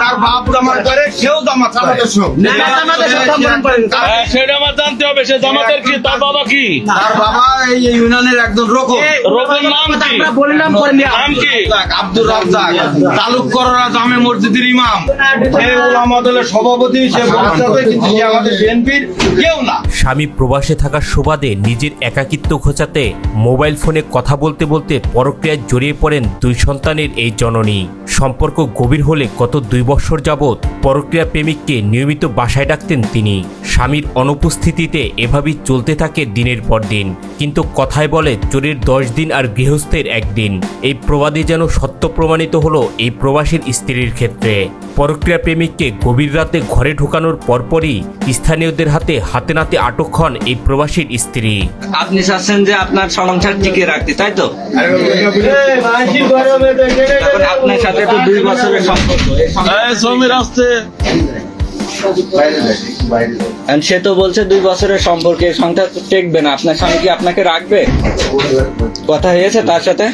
তার বাপ জামাত করে সেও জামাত সেটা আমার জানতে হবে সে জামাতের কি তার বাবা কি? তার বাবা এই ইউনিয়নের একজন রকম রোগের নাম কি? নাম কি? আব্দুর রাজ্জাক। তালুকররা জামে মসজিদের ইমাম। সভাপতি সে কিন্তু আমাদের বিএনপির কেউ না। স্বামী প্রবাসে থাকার সুবাদে নিজের একাকিত্ব ঘোচাতে মোবাইল ফোনে কথা বলতে বলতে পরক্রিয়ায় জড়িয়ে পড়েন দুই সন্তানের এই জননী। সম্পর্ক গভীর হলে গত দুই বছর যাবৎ পরক্রিয়া প্রেমিককে নিয়মিত বাসায় ডাকতেন তিনি। স্বামীর অনুপস্থিতিতে এভাবেই চলতে থাকে দিনের পর দিন। কিন্তু কথায় বলে চোরের দশ দিন আর গৃহস্থের একদিন। এই প্রবাদে যেন সত্য প্রমাণিত হলো এই প্রবাসীর স্ত্রীর ক্ষেত্রে। পরক্রিয়া প্রেমিককে গভীর রাতে ঘরে ঢোকানোর পরপরই স্থানীয়দের হাতে হাতে নাতে আটক হন এই প্রবাসীর স্ত্রী। আপনি চাচ্ছেন যে আপনার সংসার টিকে রাখতে তাই তো? এখন আপনার সাথে তো দুই বছরের সম্পর্ক জমির আসছে সে তো বলছে দুই বছরের সম্পর্কে সংসার টেকবে না। আপনার স্বামী কি আপনাকে রাখবে? কথা হয়েছে তার সাথে?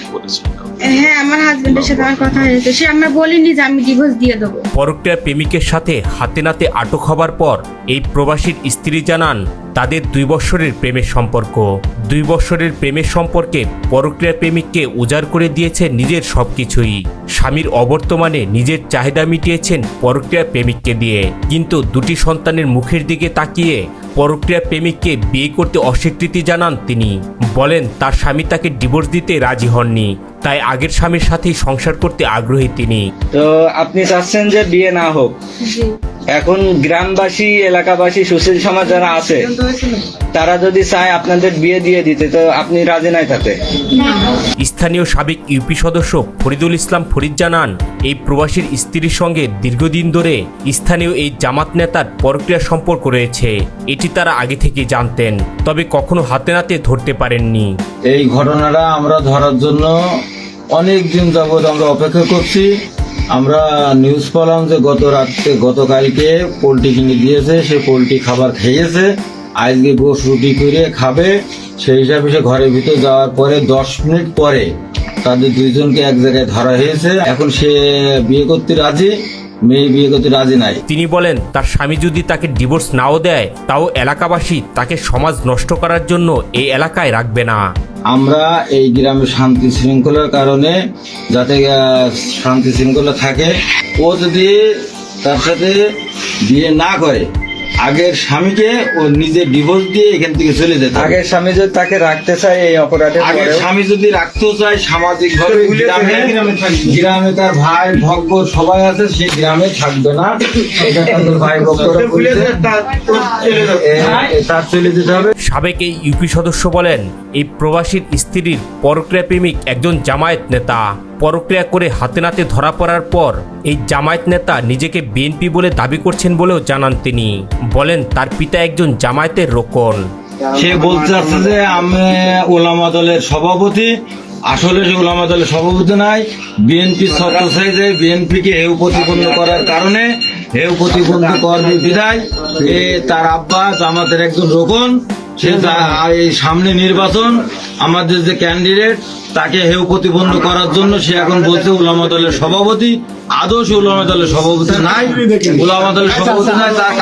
হ্যাঁ আমার হাজবেন্ডের সাথে আমার কথা হয়েছে। সে আমরা বলিনি যে আমি ডিভোর্স দিয়ে দেবো। পরক্রিয়া প্রেমিকের সাথে হাতে নাতে আটক হবার পর এই প্রবাসীর স্ত্রী জানান, তাদের দুই বছরের প্রেমের সম্পর্ক। দুই বছরের প্রেমের সম্পর্কে পরক্রিয়া প্রেমিককে উজাড় করে দিয়েছে নিজের সবকিছুই। স্বামীর অবর্তমানে নিজের চাহিদা মিটিয়েছেন পরক্রিয়া প্রেমিককে দিয়ে। কিন্তু দুটি সন্তানের মুখের দিকে তাকিয়ে পরক্রিয়া প্রেমিককে বিয়ে করতে অস্বীকৃতি জানান তিনি। বলেন, তার স্বামী তাকে ডিভোর্স দিতে রাজি হননি। তাই আগের স্বামীর সাথেই সংসার করতে আগ্রহী তিনি। তো আপনি চাচ্ছেন যে বিয়ে না হোক? এখন গ্রামবাসী এলাকাবাসী সুশীল সমাজ যারা আছে তারা যদি চায় আপনাদের বিয়ে দিয়ে দিতে তো আপনি রাজি নাই তাতে? স্থানীয় সাবেক ইউপি সদস্য ফরিদুল ইসলাম ফরিদ জানান এই প্রবাসীর স্ত্রীর সঙ্গে দীর্ঘদিন ধরে স্থানীয় এই জামাত নেতার পরক্রিয়া সম্পর্ক রয়েছে। এটি তারা আগে থেকে জানতেন তবে কখনো হাতে নাতে ধরতে পারেননি। এই ঘটনাটা আমরা ধরার জন্য অনেক দিন যাবৎ আমরা অপেক্ষা করছি। আমরা নিউজ পেলাম যে গত রাত্রে গতকালকে পোলট্রি কিনে দিয়েছে, সে পোলট্রি খাবার খেয়েছে। আজকে গোস রুটি করে খাবে। সেই হিসাবে সে ঘরের ভিতর যাওয়ার পরে দশ মিনিট পরে তাদের দুইজনকে এক জায়গায় ধরা হয়েছে। এখন সে বিয়ে করতে রাজি, মেয়ে বিয়ে করতে রাজি নাই। তিনি বলেন, তার স্বামী যদি তাকে ডিভোর্স নাও দেয়, তাও এলাকাবাসী তাকে সমাজ নষ্ট করার জন্য এই এলাকায় রাখবে না। আমরা এই গ্রামে শান্তি শৃঙ্খলার কারণে যাতে শান্তি শৃঙ্খলা থাকে, ও যদি তার সাথে বিয়ে না করে আগের স্বামীকে ও নিজে ডিভোর্স দিয়ে এখান থেকে চলে যেতে। আগের স্বামী যদি তাকে রাখতে চায় এই অপরাধের আগের স্বামী যদি রাখতেও চায় সামাজিক ভাবে গ্রামে গ্রামে তার ভাই ভক্ত সবাই আছে সে গ্রামে থাকবে না। ভাই ভক্তরা তার চলে যেতে হবে। সাবেক এই ইউপি সদস্য বলেন এই প্রবাসীর স্ত্রীর পরক্রিয়া প্রেমিক একজন জামায়াত নেতা। পরক্রিয়া করে হাতে নাতে ধরা পড়ার পর এই জামায়াত নেতা নিজেকে বিএনপি বলে দাবি করছেন বলেও জানান তিনি। বলেন, তার পিতা একজন জামায়াতের রোকন। সে বলতে চাচ্ছে যে আমি ওলামা দলের সভাপতি আসলে ওলামা দলের সভাপতি নাই, বিএনপি ছত্র সাইজে বিএনপি কে হেউ প্রতিপন্ন করার কারণে হেউ প্রতিপন্ন করবে বিদায়। এ তার আব্বা জামাতের একজন রোকন সে এই সামনে নির্বাচন, আমাদের যে ক্যান্ডিডেট, তাকে হেউ প্রতিপন্ন করার জন্য সে এখন বলছে ওলামা দলের সভাপতি। আদৌ সে ওলামা দলের সভাপতি নাই ওলামা দলের সভাপতি নাই, তার